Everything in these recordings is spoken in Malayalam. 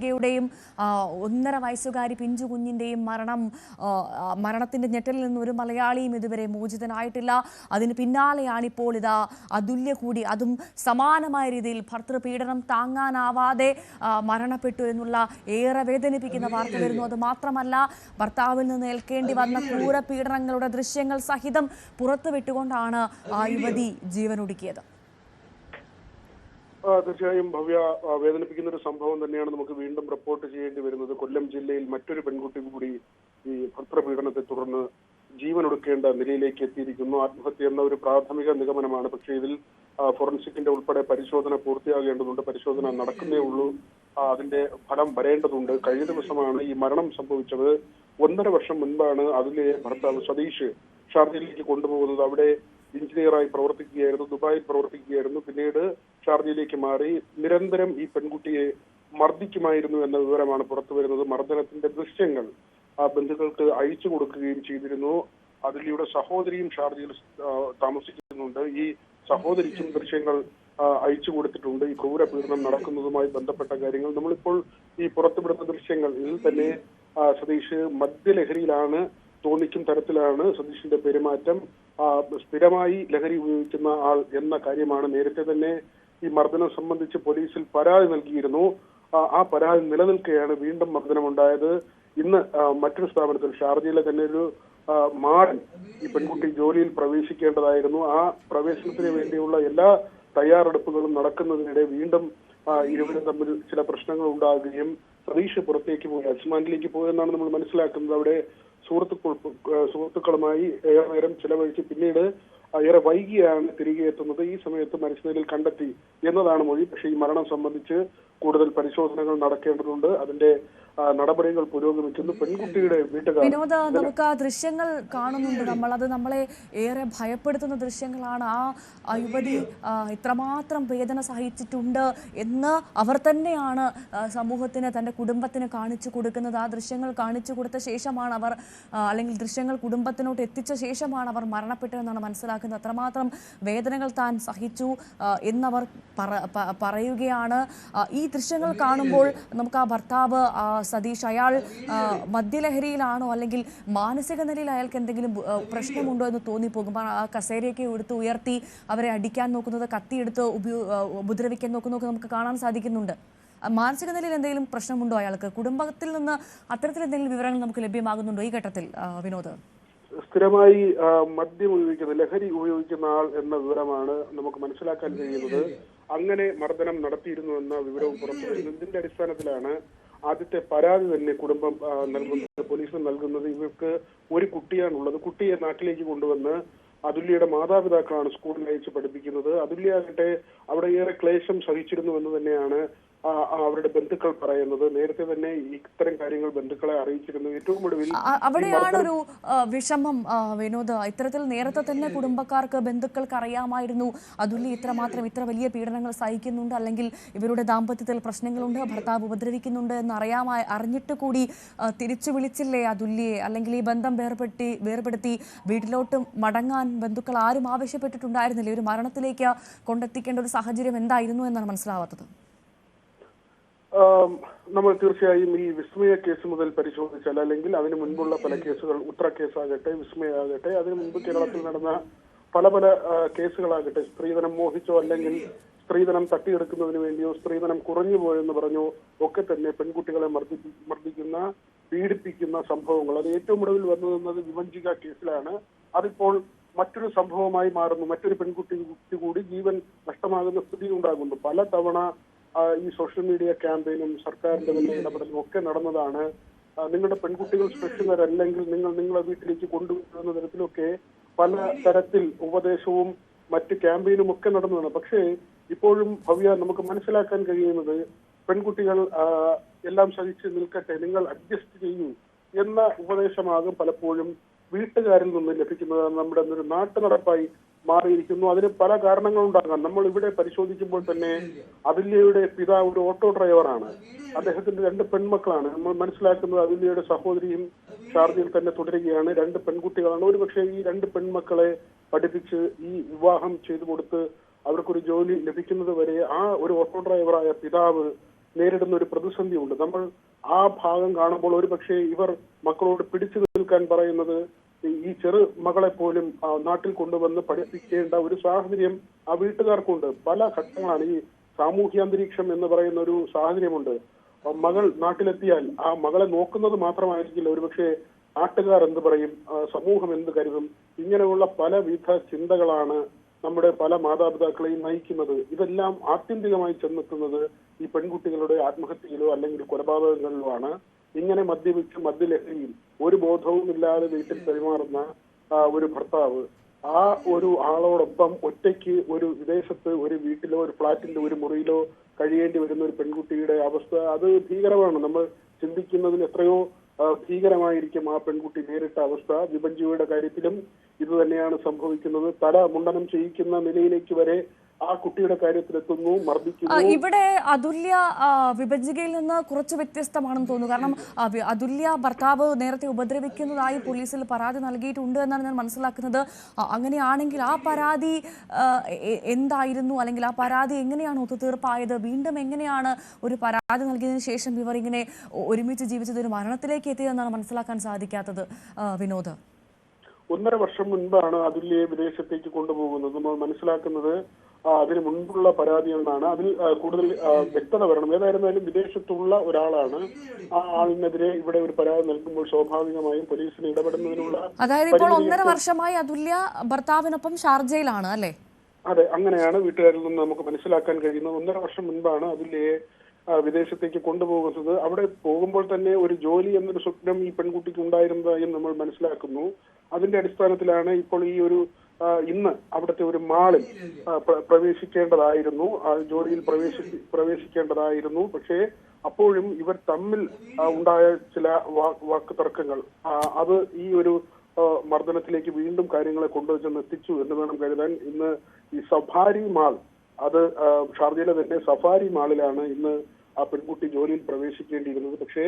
യുടെയും ഒന്നര വയസ്സുകാരി പിഞ്ചു കുഞ്ഞിന്റെയും മരണം മരണത്തിന്റെ ഞെട്ടലിൽ നിന്ന് ഒരു മലയാളിയും ഇതുവരെ മോചിതനായിട്ടില്ല. അതിന് പിന്നാലെയാണ് ഇപ്പോൾ ഇതാ അതുല്യ കൂടി അതും സമാനമായ രീതിയിൽ ഭർത്തൃപീഡനം താങ്ങാനാവാതെ മരണപ്പെട്ടു എന്നുള്ള ഏറെ വേദനിപ്പിക്കുന്ന വാർത്ത വരുന്നു. അത് മാത്രമല്ല ഭർത്താവിൽ നിന്ന് ഏൽക്കേണ്ടി വന്ന ക്രൂര പീഡനങ്ങളുടെ ദൃശ്യങ്ങൾ സഹിതം പുറത്തുവിട്ടുകൊണ്ടാണ് ആ യുവതി ജീവനൊടുക്കിയത്. തീർച്ചയായും ഭവ്യ വേദനിപ്പിക്കുന്ന ഒരു സംഭവം തന്നെയാണ് നമുക്ക് വീണ്ടും റിപ്പോർട്ട് ചെയ്യേണ്ടി വരുന്നത്. കൊല്ലം ജില്ലയിൽ മറ്റൊരു പെൺകുട്ടി കൂടി ഈ ഭർത്തൃപീഡനത്തെ തുടർന്ന് ജീവൻ ഒടുക്കേണ്ട നിലയിലേക്ക് എത്തിയിരിക്കുന്നു. ആത്മഹത്യ എന്ന ഒരു പ്രാഥമിക നിഗമനമാണ്. പക്ഷേ ഇതിൽ ഫോറൻസിക്കിന്റെ ഉൾപ്പെടെ പരിശോധന പൂർത്തിയാകേണ്ടതുണ്ട്. പരിശോധന നടക്കുന്നേ ഉള്ളൂ. അതിന്റെ ഫലം വരേണ്ടതുണ്ട്. കഴിഞ്ഞ ദിവസമാണ് ഈ മരണം സംഭവിച്ചത്. ഒന്നര വർഷം മുൻപാണ് അതിലെ ഭർത്താവ് സതീഷ് ഷാർജയിലേക്ക് കൊണ്ടുപോകുന്നത്. അവിടെ എഞ്ചിനീയറായി പ്രവർത്തിക്കുകയായിരുന്നു. ദുബായിൽ പ്രവർത്തിക്കുകയായിരുന്നു. പിന്നീട് ഷാർജയിലേക്ക് മാറി നിരന്തരം ഈ പെൺകുട്ടിയെ മർദ്ദിക്കുമായിരുന്നു എന്ന വിവരമാണ് പുറത്തു വരുന്നത്. മർദ്ദനത്തിന്റെ ദൃശ്യങ്ങൾ ആ ബന്ധുക്കൾക്ക് അയച്ചു കൊടുക്കുകയും ചെയ്തിരുന്നു. അതിലൂടെ സഹോദരിയും ഷാർജയിൽ താമസിക്കുന്നുണ്ട്. ഈ സഹോദരിക്കും ദൃശ്യങ്ങൾ അയച്ചു കൊടുത്തിട്ടുണ്ട്. ഈ ക്രൂര പീഡനം നടക്കുന്നതുമായി ബന്ധപ്പെട്ട കാര്യങ്ങൾ. നമ്മളിപ്പോൾ ഈ പുറത്തുവിടുന്ന ദൃശ്യങ്ങൾ ഇതിൽ തന്നെ സതീഷ് മദ്യലഹരിയിലാണ് തോന്നിക്കും തരത്തിലാണ് സതീഷിന്റെ പെരുമാറ്റം. സ്ഥിരമായി ലഹരി ഉപയോഗിക്കുന്ന ആൾ എന്ന കാര്യമാണ് നേരത്തെ തന്നെ ഈ മർദ്ദനം സംബന്ധിച്ച് പോലീസിൽ പരാതി നൽകിയിരുന്നു. ആ, പരാതി നിലനിൽക്കെയാണ് വീണ്ടും മർദ്ദനമുണ്ടായത്. ഇന്ന് മറ്റൊരു സ്ഥാപനത്തിൽ ഷാർജയിലെ തന്നെ ഒരു മാടൻ ഈ പെൺകുട്ടി ജോലിയിൽ പ്രവേശിക്കേണ്ടതായിരുന്നു. ആ പ്രവേശനത്തിന് വേണ്ടിയുള്ള എല്ലാ തയ്യാറെടുപ്പുകളും നടക്കുന്നതിനിടെ വീണ്ടും ഇരുവരും തമ്മിൽ ചില പ്രശ്നങ്ങൾ ഉണ്ടാകുകയും സതീഷ് പുറത്തേക്ക് പോയി അജ്മാനിലേക്ക് പോയെന്നാണ് നമ്മൾ മനസ്സിലാക്കുന്നത്. അവിടെ സുഹൃത്തുക്കൾ സുഹൃത്തുക്കളുമായി ഏറെ നേരം ചിലവഴിച്ച് പിന്നീട് ഏറെ വൈകിയാണ് തിരികെ എത്തുന്നത്. ഈ സമയത്ത് മരിച്ച നിലയിൽ കണ്ടെത്തി എന്നതാണ് മൊഴി. പക്ഷേ ഈ മരണം സംബന്ധിച്ച് കൂടുതൽ പരിശോധനകൾ നടക്കേണ്ടതുണ്ട്. അതിന്റെ നടപടികൾ പുരോഗമിക്കുന്നു. പെൺകുട്ടിയുടെ വീട്ടുകാർ. വിനോദ നമുക്ക് ആ ദൃശ്യങ്ങൾ കാണുന്നുണ്ട് നമ്മൾ. അത് നമ്മളെ ഏറെ ഭയപ്പെടുത്തുന്ന ദൃശ്യങ്ങളാണ്. ആ യുവതി ഇത്രമാത്രം വേദന സഹിച്ചിട്ടുണ്ട് എന്ന് അവർ തന്നെയാണ് സമൂഹത്തിന് തന്റെ കുടുംബത്തിന് കാണിച്ചു കൊടുക്കുന്നത്. ആ ദൃശ്യങ്ങൾ കാണിച്ചു കൊടുത്ത ശേഷമാണ് അവർ അല്ലെങ്കിൽ ദൃശ്യങ്ങൾ കുടുംബത്തിനോട്ട് എത്തിച്ച ശേഷമാണ് അവർ മരണപ്പെട്ടതെന്നാണ് മനസ്സിലാക്കുന്നത്. അത്രമാത്രം വേദനകൾ താൻ സഹിച്ചു എന്നവർ പറയുകയാണ്. ഈ ദൃശ്യങ്ങൾ കാണുമ്പോൾ നമുക്ക് ആ ഭർത്താവ് സതീഷ് അയാൾ മദ്യലഹരിയിലാണോ അല്ലെങ്കിൽ മാനസിക നിലയിൽ അയാൾക്ക് എന്തെങ്കിലും പ്രശ്നമുണ്ടോ എന്ന് തോന്നിപ്പോകും. ആ കസേരയൊക്കെ എടുത്ത് ഉയർത്തി അവരെ അടിക്കാൻ നോക്കുന്നത് കത്തിയെടുത്ത് ഉപയോ ഉപദ്രവിക്കാൻ നോക്കുന്നതൊക്കെ നമുക്ക് കാണാൻ സാധിക്കുന്നുണ്ട്. മാനസിക നിലയിൽ എന്തെങ്കിലും പ്രശ്നമുണ്ടോ അയാൾക്ക്? കുടുംബത്തിൽ നിന്ന് അത്തരത്തിൽ എന്തെങ്കിലും വിവരങ്ങൾ നമുക്ക് ലഭ്യമാകുന്നുണ്ടോ ഈ ഘട്ടത്തിൽ വിനോദ്? സ്ഥിരമായി മദ്യം ഉപയോഗിക്കുന്ന ലഹരി ഉപയോഗിക്കുന്ന ആൾ എന്ന വിവരമാണ് നമുക്ക് മനസ്സിലാക്കാൻ കഴിയുന്നത്. അങ്ങനെ മർദ്ദനം നടത്തിയിരുന്നു എന്ന വിവരവും പുറത്തു വരുന്നു. ഇതിന്റെ അടിസ്ഥാനത്തിലാണ് ആദ്യത്തെ പരാതി തന്നെ കുടുംബം നൽകുന്നത് പോലീസിന് നൽകുന്നത്. ഇവർക്ക് ഒരു കുട്ടിയാണുള്ളത്. കുട്ടിയെ നാട്ടിലേക്ക് കൊണ്ടുവന്ന് അതുല്യയുടെ മാതാപിതാക്കളാണ് സ്കൂളിൽ അയച്ച് പഠിപ്പിക്കുന്നത്. അതുല്യാകട്ടെ അവിടെ ഏറെ ക്ലേശം സഹിച്ചിരുന്നു എന്ന് തന്നെയാണ് അവരുടെ ബന്ധുക്കൾ പറയുന്നത്. നേരത്തെ തന്നെ ഇത്തരം കാര്യങ്ങൾ ബന്ധുക്കളെ അറിയിച്ചിരുന്നു. ഏറ്റവും ഒടുവിൽ അവിടെയാണ് ഒരു വിഷമം വിനോദ്. ഇത്തരത്തിൽ നേരത്തെ തന്നെ കുടുംബക്കാർക്ക് ബന്ധുക്കൾക്ക് അറിയാമായിരുന്നു. അതുല്യ ഇത്രമാത്രം ഇത്ര വലിയ പീഡനങ്ങൾ സഹിക്കുന്നുണ്ട്. അല്ലെങ്കിൽ ഇവരുടെ ദാമ്പത്യത്തിൽ പ്രശ്നങ്ങളുണ്ട് ഭർത്താവ് ഉപദ്രവിക്കുന്നുണ്ട് എന്ന് അറിയാമായി അറിഞ്ഞിട്ട് കൂടി തിരിച്ചു വിളിച്ചില്ലേ അതുല്യെ അല്ലെങ്കിൽ ഈ ബന്ധം വേർപെട്ടി വേർപെടുത്തി വീട്ടിലോട്ട് മടങ്ങാൻ ബന്ധുക്കൾ ആരും ആവശ്യപ്പെട്ടിട്ടുണ്ടായിരുന്നില്ല? ഒരു മരണത്തിലേക്ക് കൊണ്ടെത്തിക്കേണ്ട ഒരു സാഹചര്യം എന്തായിരുന്നു എന്നാണ് മനസ്സിലാവാത്തത്. നമ്മൾ തീർച്ചയായും ഈ വിസ്മയ കേസ് മുതൽ പരിശോധിച്ചാൽ അല്ലെങ്കിൽ അതിനു മുൻപുള്ള പല കേസുകൾ ഉത്ര കേസാകട്ടെ വിസ്മയ ആകട്ടെ അതിന് മുൻപ് കേരളത്തിൽ നടന്ന പല പല കേസുകളാകട്ടെ സ്ത്രീധനം മോഹിച്ചോ അല്ലെങ്കിൽ സ്ത്രീധനം തട്ടിയെടുക്കുന്നതിന് വേണ്ടിയോ സ്ത്രീധനം കുറഞ്ഞു പോയെന്ന് പറഞ്ഞോ ഒക്കെ തന്നെ പെൺകുട്ടികളെ മർദ്ദി മർദ്ദിക്കുന്ന പീഡിപ്പിക്കുന്ന സംഭവങ്ങൾ. അത് ഏറ്റവും ഒടുവിൽ വന്നു നിന്നത് വിവഞ്ചിക കേസിലാണ്. അതിപ്പോൾ മറ്റൊരു സംഭവമായി മാറുന്നു. മറ്റൊരു പെൺകുട്ടി കുട്ടി കൂടി ജീവൻ നഷ്ടമാകുന്ന സ്ഥിതി ഉണ്ടാകുന്നു. പല തവണ ഈ സോഷ്യൽ മീഡിയ ക്യാമ്പയിനും സർക്കാരിന്റെ തന്നെ ഇടപെടലും ഒക്കെ നടന്നതാണ്. നിങ്ങളുടെ പെൺകുട്ടികൾ സുരക്ഷിതരല്ലെങ്കിൽ നിങ്ങൾ നിങ്ങളെ വീട്ടിലേക്ക് കൊണ്ടുവരുന്ന തരത്തിലൊക്കെ പല തരത്തിൽ ഉപദേശവും മറ്റ് ക്യാമ്പയിനും ഒക്കെ നടന്നതാണ്. പക്ഷേ ഇപ്പോഴും ഭവ്യ നമുക്ക് മനസ്സിലാക്കാൻ കഴിയുന്നത് പെൺകുട്ടികൾ എല്ലാം സഹിച്ച് നിൽക്കട്ടെ നിങ്ങൾ അഡ്ജസ്റ്റ് ചെയ്യൂ എന്ന ഉപദേശമാകും പലപ്പോഴും വീട്ടുകാരിൽ നിന്ന് ലഭിക്കുന്നത്. നമ്മുടെ നാട്ടു നടപ്പായി മാറിയിരിക്കുന്നു. അതിന് പല കാരണങ്ങളുണ്ടാകാം. നമ്മൾ ഇവിടെ പരിശോധിക്കുമ്പോൾ തന്നെ അതില്യയുടെ പിതാവ് ഒരു ഓട്ടോ ഡ്രൈവറാണ്. അദ്ദേഹത്തിന്റെ രണ്ട് പെൺമക്കളാണ്. നമ്മൾ മനസ്സിലാക്കുന്നത് അതില്യയുടെ സഹോദരിയും ഷാർജയിൽ തന്നെ തുടരുകയാണ്. രണ്ട് പെൺകുട്ടികളാണ്. ഒരു പക്ഷേ ഈ രണ്ട് പെൺമക്കളെ പഠിപ്പിച്ച് ഈ വിവാഹം ചെയ്തു കൊടുത്ത് അവർക്കൊരു ജോലി ലഭിക്കുന്നത് വരെ ആ ഒരു ഓട്ടോ ഡ്രൈവറായ പിതാവ് നേരിടുന്ന ഒരു പ്രതിസന്ധിയുണ്ട്. നമ്മൾ ആ ഭാഗം കാണുമ്പോൾ ഒരു പക്ഷേ ഇവർ മക്കളോട് പിടിച്ചു നിൽക്കാൻ പറയുന്നത് ഈ- ചെറു മകളെ പോലും നാട്ടിൽ കൊണ്ടുവന്ന് പഠിപ്പിക്കേണ്ട ഒരു സാഹചര്യം ആ വീട്ടുകാർക്കുണ്ട്. പല ഘട്ടങ്ങളാണ് ഈ സാമൂഹ്യ അന്തരീക്ഷം എന്ന് പറയുന്ന ഒരു സാഹചര്യമുണ്ട്. മകൾ നാട്ടിലെത്തിയാൽ ആ മകളെ നോക്കുന്നത് മാത്രമായിരിക്കില്ല. ഒരുപക്ഷെ നാട്ടുകാർ എന്ത് പറയും? സമൂഹം എന്ത് കരുതും? ഇങ്ങനെയുള്ള പലവിധ ചിന്തകളാണ് നമ്മുടെ പല മാതാപിതാക്കളെയും നയിക്കുന്നത്. ഇതെല്ലാം ആത്യന്തികമായി ചെന്നെത്തുന്നത് ഈ പെൺകുട്ടികളുടെ ആത്മഹത്യയിലോ അല്ലെങ്കിൽ കൊലപാതകങ്ങളിലോ ആണ്. ഇങ്ങനെ മദ്യപിച്ച് മദ്യലഹരിയിൽ ഒരു ബോധവും ഇല്ലാതെ വീട്ടിൽ പെരുമാറുന്ന ഒരു ഭർത്താവ് ആ ഒരു ആളോടൊപ്പം ഒറ്റയ്ക്ക് ഒരു വിദേശത്ത് ഒരു വീട്ടിലോ ഒരു ഫ്ളാറ്റിലോ ഒരു മുറിയിലോ കഴിയേണ്ടി വരുന്ന ഒരു പെൺകുട്ടിയുടെ അവസ്ഥ അത് ഭീകരമാണ്. നമ്മൾ ചിന്തിക്കുന്നതിൽ എത്രയോ ഭീകരമായിരിക്കും ആ പെൺകുട്ടി നേരിട്ട അവസ്ഥ. വിഭജിയുടെ കാര്യത്തിലും ഇത് തന്നെയാണ് സംഭവിക്കുന്നത്. തല മുണ്ടനം ചെയ്യിക്കുന്ന നിലയിലേക്ക് വരെ ആ കുട്ടിയുടെ കാര്യത്തിലെത്തുന്നു മർദ്ദിക്കുന്നു. ഇവിടെ അതുല്യ വിഭജികയിൽ നിന്ന് കുറച്ച് വ്യത്യസ്തമാണെന്ന് തോന്നുന്നു. കാരണം അതുല്യ ഭർത്താവ് നേരത്തെ ഉപദ്രവിക്കുന്നതായി പോലീസിൽ പരാതി നൽകിയിട്ടുണ്ട് എന്നാണ് ഞാൻ മനസ്സിലാക്കുന്നത്. അങ്ങനെയാണെങ്കിൽ ആ പരാതി എന്തായിരുന്നു? അല്ലെങ്കിൽ ആ പരാതി എങ്ങനെയാണ് ഒത്തുതീർപ്പായത്? വീണ്ടും എങ്ങനെയാണ് ഒരു പരാതി നൽകിയതിന് ശേഷം ഇവർ ഇങ്ങനെ ഒരുമിച്ച് ജീവിച്ചത് ഒരു മരണത്തിലേക്ക് എത്തിയതെന്നാണ് മനസ്സിലാക്കാൻ സാധിക്കാത്തത്? വിനോദ്. ഒന്നര വർഷം മുൻപാണ് അതുല്യെ വിദേശത്തേക്ക് കൊണ്ടുപോകുന്നത്. നമ്മൾ മനസ്സിലാക്കുന്നത് അതിന് മുൻപുള്ള പരാതി എന്നാണ്. അതിൽ കൂടുതൽ വ്യക്തത വരണം. ഏതായിരുന്നാലും വിദേശത്തുള്ള ഒരാളാണ് ആ ആളിനെതിരെ ഇവിടെ ഒരു പരാതി നൽകുമ്പോൾ സ്വാഭാവികമായും പോലീസിന് ഇടപെടുന്നതിനുള്ള അതായത് ഇപ്പോൾ ഒന്നര വർഷമായി അതുല്യ ഭർത്താവിനൊപ്പം ഷാർജയിലാണ് അല്ലേ? അതെ അങ്ങനെയാണ് വീട്ടുകാരിൽ നിന്ന് നമുക്ക് മനസ്സിലാക്കാൻ കഴിയുന്നത്. ഒന്നര വർഷം മുൻപാണ് അതുല്യയെ വിദേശത്തേക്ക് കൊണ്ടുപോകുന്നത്. അവിടെ പോകുമ്പോൾ തന്നെ ഒരു ജോലി എന്നൊരു സ്വപ്നം ഈ പെൺകുട്ടിക്ക് ഉണ്ടായിരുന്നതായും നമ്മൾ മനസ്സിലാക്കുന്നു. അതിന്റെ അടിസ്ഥാനത്തിലാണ് ഇപ്പോൾ ഈ ഒരു ഇന്ന് അവിടുത്തെ ഒരു മാളിൽ പ്രവേശിക്കേണ്ടതായിരുന്നു. ജോലിയിൽ പ്രവേശി പ്രവേശിക്കേണ്ടതായിരുന്നു. പക്ഷേ അപ്പോഴും ഇവർ തമ്മിൽ ഉണ്ടായ ചില വാക്ക് തർക്കങ്ങൾ അത് ഈ ഒരു മർദ്ദനത്തിലേക്ക് വീണ്ടും കാര്യങ്ങളെ കൊണ്ടുവച്ചെന്ന് എത്തിച്ചു എന്ന് വേണം കരുതാൻ. ഇന്ന് ഈ സഫാരി മാൾ അത് ഷാർജയിലെ തന്നെ സഫാരി മാളിലാണ് ഇന്ന് ആ പെൺകുട്ടി ജോലിയിൽ പ്രവേശിക്കേണ്ടിയിരുന്നത്. പക്ഷേ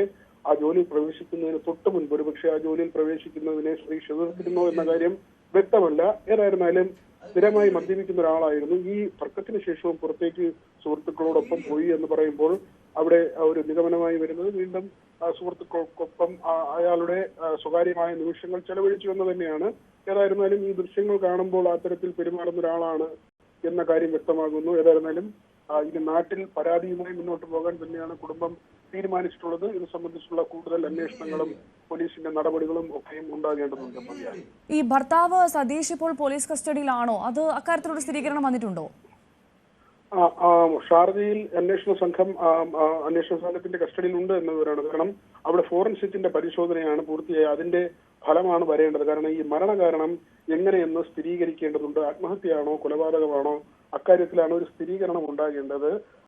ആ ജോലിയിൽ പ്രവേശിക്കുന്നതിന് തൊട്ട് മുൻപ് ഒരു പക്ഷേ ആ ജോലിയിൽ പ്രവേശിക്കുന്നതിനെ സ്ത്രീ എതിർത്തിരുന്നോ എന്ന കാര്യം വ്യക്തമല്ല. ഏതായിരുന്നാലും സ്ഥിരമായി മദ്യപിക്കുന്ന ഒരാളായിരുന്നു. ഈ തർക്കത്തിന് ശേഷവും പുറത്തേക്ക് സുഹൃത്തുക്കളോടൊപ്പം പോയി എന്ന് പറയുമ്പോൾ അവിടെ ഒരു നിഗമനമായി വരുന്നത് വീണ്ടും സുഹൃത്തുക്കൾക്കൊപ്പം അയാളുടെ സ്വകാര്യമായ നിമിഷങ്ങൾ ചെലവഴിച്ചു എന്ന് തന്നെയാണ്. ഏതായിരുന്നാലും ഈ ദൃശ്യങ്ങൾ കാണുമ്പോൾ അത്തരത്തിൽ പെരുമാറുന്ന ഒരാളാണ് എന്ന കാര്യം വ്യക്തമാകുന്നു. ഏതായിരുന്നാലും ഇനി നാട്ടിൽ പരാതിയുമായി മുന്നോട്ട് പോകാൻ തന്നെയാണ് കുടുംബം തീരുമാനിച്ചിട്ടുള്ളത്. ഇത് സംബന്ധിച്ചുള്ള കൂടുതൽ അന്വേഷണങ്ങളും പോലീസിന്റെ നടപടികളും ഒക്കെയും ഉണ്ടാകേണ്ടതുണ്ട്. ഈ ഭർത്താവ് സതീഷ് ഇപ്പോൾ പോലീസ് കസ്റ്റഡിയിലാണോ? അത് അക്കാര്യത്തിലൊരു സ്ഥിരീകരണം വന്നിട്ടുണ്ടോ? ഷാർജയിൽ അന്വേഷണ സംഘം അന്വേഷണ സംഘത്തിന്റെ കസ്റ്റഡിയിലുണ്ട് എന്നവരാണ് കാരണം അവിടെ ഫോറൻസിക്കിന്റെ പരിശോധനയാണ് പൂർത്തിയായി. അതിന്റെ ഫലമാണ് വരേണ്ടത്. കാരണം ഈ മരണകാരണം എങ്ങനെയെന്ന് സ്ഥിരീകരിക്കേണ്ടതുണ്ട്. ആത്മഹത്യയാണോ? കൊലപാതകമാണോ? അക്കാര്യത്തിലാണ് ഒരു സ്ഥിരീകരണം ഉണ്ടാകേണ്ടത്